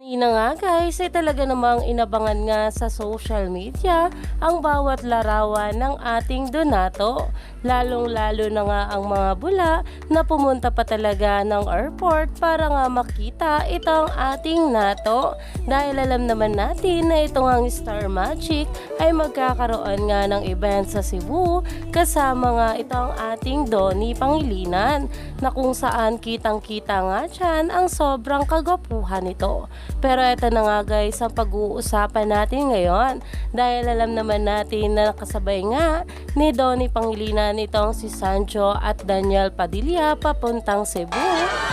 Kanina nga guys, ay talaga namang inabangan nga sa social media ang bawat larawan ng ating Donato. Lalong-lalo na nga ang mga bula na pumunta pa talaga ng airport para nga makita itong ating Nato. Dahil alam naman natin na itong ang Star Magic ay magkakaroon nga ng event sa Cebu kasama nga itong ating Donnie Pangilinan na kung saan kitang-kita nga dyan ang sobrang kagwapuhan nito. Pero ito na nga guys ang pag-uusapan natin ngayon. Dahil alam naman natin na kasabay nga ni Donnie Pangilinan itong si Sancho at Daniel Padilla papuntang Cebu.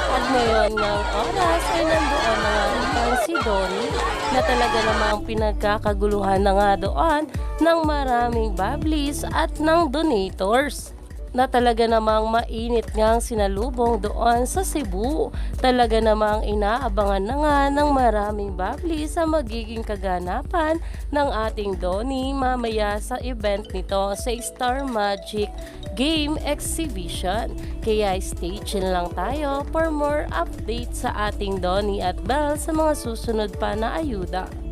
At ngayon ng oras ay nandoon na itong si Donnie na talaga namang pinagkakaguluhan na nga doon ng maraming bablis at ng donators na talaga namang mainit ngang sinalubong doon sa Cebu. Talaga namang inaabangan na nga ng maraming babli sa magiging kaganapan ng ating Donnie mamaya sa event nito sa Star Magic Game Exhibition. Kaya stay tuned lang tayo for more updates sa ating Donnie at Belle sa mga susunod pa na ayuda.